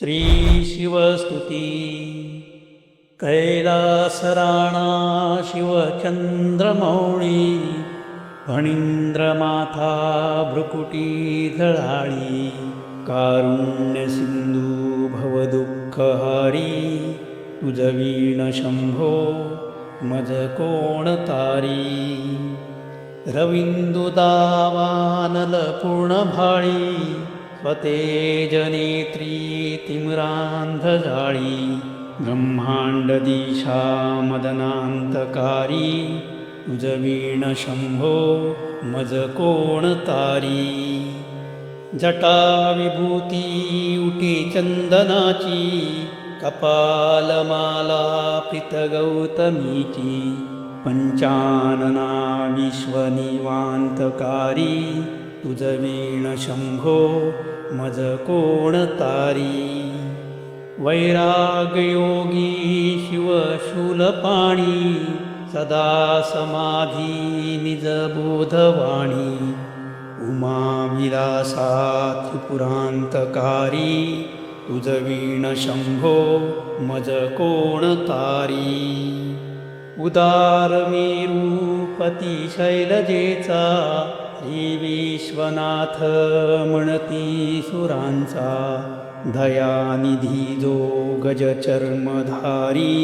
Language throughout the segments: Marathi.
श्री शिवस्तुती। कैलासराणा शिवचंद्रमौळी फणींद्रमाथा भ्रुकुटी धळाळी कारुण्यसिंधू भवदुःखहारी तुझवीण शंभो मज कोण तारी रविन्दुदावानलपूर्णभाळी स्वतेजनेत्री तिम्रान्धजाळी ब्रह्माण्डदिशा मदनान्तकारी तुझवीण शंभो मज कोण तारी जटाविभूती उटी चंदनाची कपालमाला प्रीतगौतमीची पंचानना विश्वनिवान्तकारी तुजवीण शंभो मज कोण तारी? वैरागयोगी शिवशूलपाणी सदा समाधी निजबोधवाणी उमाविलासा त्रिपुरान्तकारी तुजवीण शंभो मज कोण तारी? उदारमेरूपती शैलजेचा श्री विश्वनाथ म्हणती सुरांचा दयानिधी जो गजचर्मधारी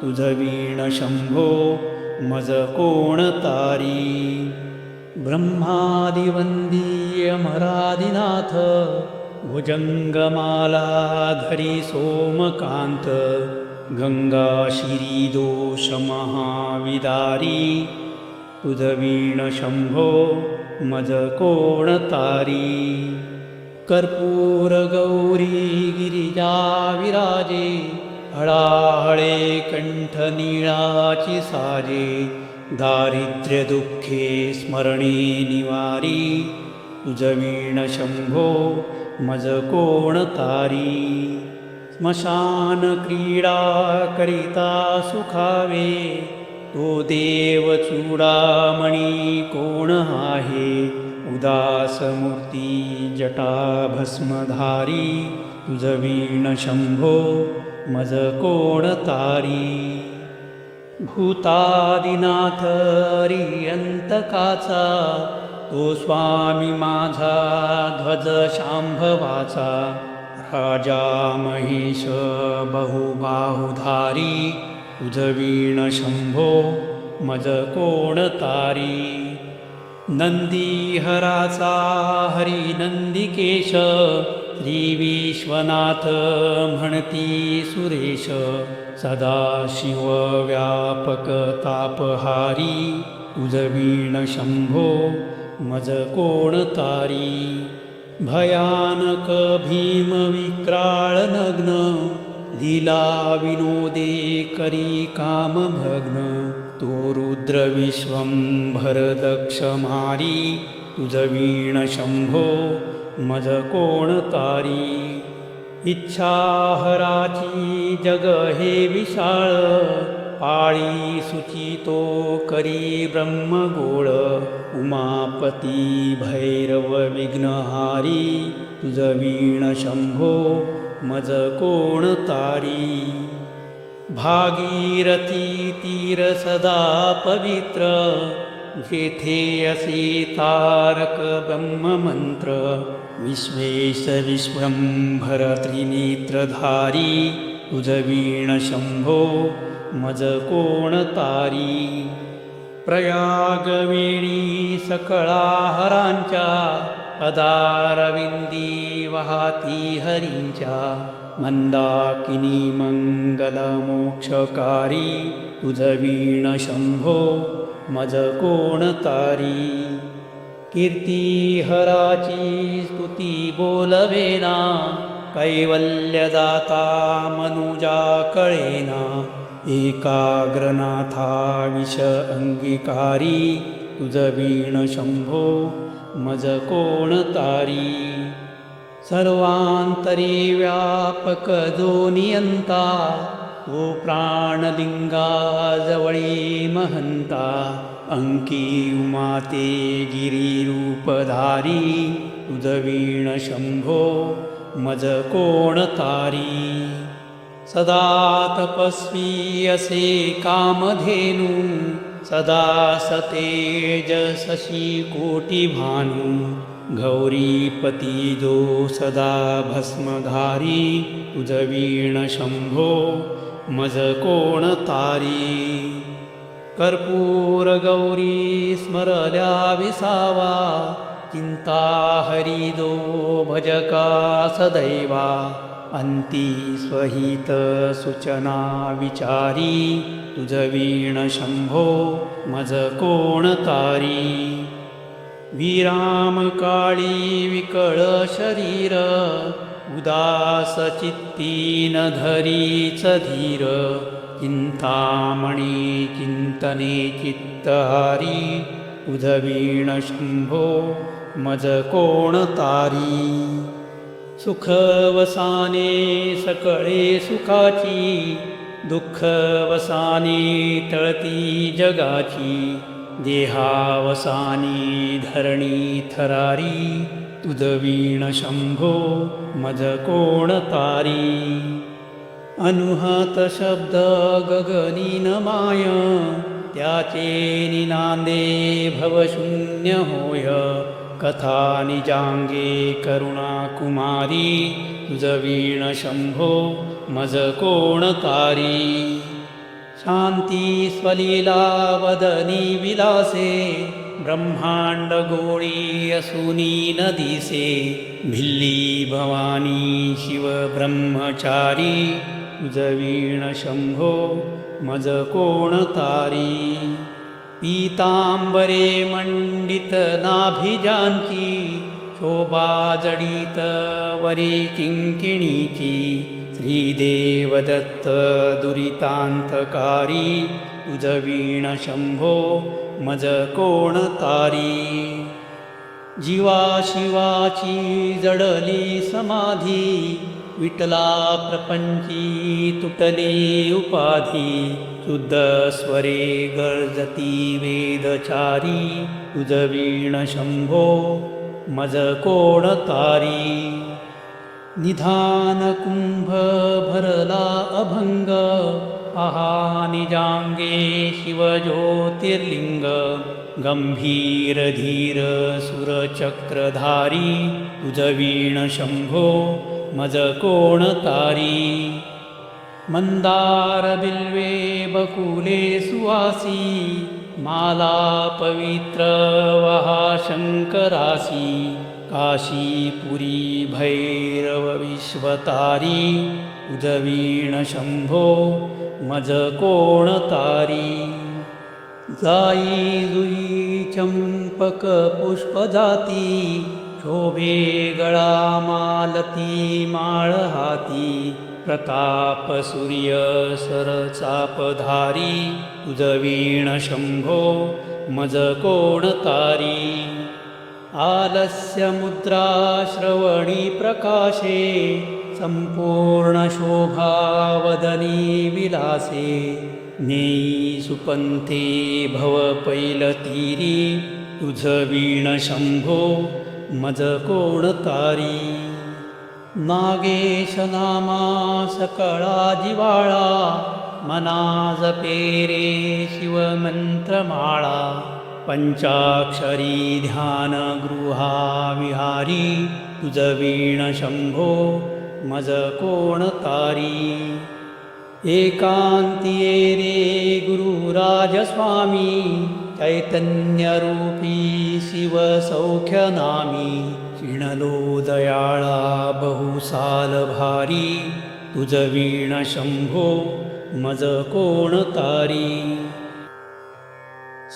तुझवीण शंभो मज कोण तारी? ब्रह्मादिवन्दीयमरादिनाथ भुजङ्गमाला धरि सोमकान्त गङ्गाशिरीदोषमहाविदारी उजवीण शंभो मज कोण तारी? कर्पूरगौरी गिरिजा विराजे हळाहळे कंठनीळाची साजे दारिद्र्य दुःखे स्मरणे निवारी उजवीण शंभो मज कोण तारी? स्मशान क्रीडा करिता सुखावे तो देव चूडामणी कोण आहे? उदासमूर्ती जटा भस्मधारी तुझवीण शंभो मज कोण तारी? भूतादिनाथ रियंतकाचा तो स्वामी माझा ध्वज शांभवाचा राजा महेश बहुबाहुधारी उजवीण शंभो मज कोण तारी नंदीहराचा हरी नंदिकेश श्री विश्वनाथ म्हणती सुरेश. सदाशिव व्यापक तापहारी उजवीण शंभो मज कोण तारी भयानक भीम विक्राळ नग्न लीला विनोदे करी कामभग्न। तो रुद्र विश्वं भरदक्ष मारी। तुझवीण शंभो मज कोण तारी। इच्छाहराची जग हे विशाळ। पाळी सुचितो करी ब्रह्मगोळ। उमापती भैरव विघ्नहारी। तुझ वीण शंभो मज कोण तारी? भागीरथी तीर सदा पवित्र जेथे असे तारक ब्रह्ममंत्र विश्वेश विश्वंभर त्रिनेत्रधारी तुझ शंभो मज कोण तारी? प्रयागवेणी सकळाहरांच्या हरांच्या पदारविंदी वाहती हरींच्या मंदाकिनी मंगलमोक्षकारी तुझ वीण शंभो मज कोणतारी कीर्ती हराची स्तुती बोलवेना कैवल्यदाता मनुजा कळेना एकाग्रनाथा विष अंगीकारी तुझ वीण शंभो मज कोण तारी? सर्वांतरी व्यापक जो नियंता तो प्राणलिंगा जवळी महंता अंकी उमाते गिरिरूपधारी तुझ शंभो मज कोण तारी? सदा तपस्वी असे कामधेनू सदा सतेजसशी कोटी भानू जो सदा भस्मधारी तुझवीण शंभो मज कोण तारी कर्पूर गौरी स्मरल्या विसावा चिंता हरिदो भजका सदैवा। अंती स्वहित सूचना विचारी तुझ वीण शंभो मज कोण तारी विराम काळी विकळ शरीर उदास चित्तीन धरीच धीर चिंतामणी चिंतने चित्तहारी उधवीण शंभो मज कोण तारी सुखवसाने सकळे सुखाची दुःखवसाने तळती जगाची देहावसानी धरणी थरारी तुदवीण शंभो मज कोण तारी. अनुहत शब्द गगनीन माय त्याचे निनांदे भवशून्य होय. कथा निजांगे करुणा कुमारी शंभो मज कोण तारी शांती स्वलीला वदनी विलासे ब्रह्मांड गोळी असुनी न दिसे भिल्ली भवानी शिव ब्रह्मचारी शंभो मज कोण तारी पीतांबरे मंडित नाभिजांची शोभा जडित किंकिणीची श्रीदेव दत्त दुरितांतकारी तुझवीण शंभो मज कोण तारी जीवा शिवाची जडली समाधी विटला प्रपंची तुटली उपाधी शुद्ध स्वरे गर्जती वेदचारी तुझवीण शंभो मज कोण तारी निधान कुंभ भरला अभंग आहा निजांगे शिवज्योतिर्लिंग गंभीर धीर सुरचक्रधारी तुझवीण शंभो मज कोण तारी? मंदार बिल्वे बकुले सुवासी माला पवित्र वहा शंकरासी काशीपुरी भैरव विश्वतारी उदवीण शंभो मज कोण तारी? जाई जुई चंपक पुष्प जाती शोभे गळा मालती माळ हाती प्रताप सूर्य सर चापधारी शंभो मज कोण तारी आलस्य मुद्रा श्रवणी प्रकाशे संपूर्ण शोभा विलासे नेई सुपंथे भव पैलतीरी तुझ वीण शंभो मज कोणतारी नागेश नामा सकळा जिवाळा मनाज पेरे शिवमंत्रमाळा पंचाक्षरी ध्यान गृहा विहारी तुझ वीण शंभो मज कोणतारी एकांतिये रे गुरुराजस्वामी चैतन्यरूपी शिवसौख्यनामी चिणलो दयाळा बहुसाल भारी तुझ वीण शंभो मज कोण तारी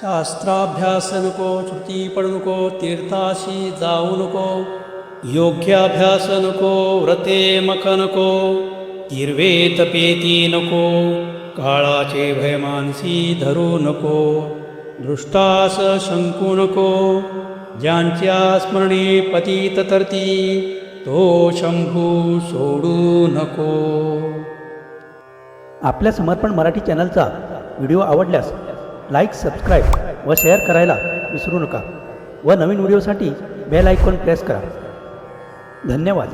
शास्त्राभ्यास नको श्रुती नको तीर्थाशी जाऊ नको योग्याभ्यास नको व्रते मख नको हिरवे तपेती नको काळाचे भयमानसी धरू नको। दृष्टास शंकू नको ज्यांच्या स्मरणे पतित तरती तो शंभू सोडू नको. आपल्या समर्पण मराठी चॅनलचा व्हिडिओ आवडल्यास लाईक सबस्क्राईब व शेअर करायला विसरू नका व नवीन व्हिडिओसाठी बेल आयकॉन प्रेस करा. धन्यवाद.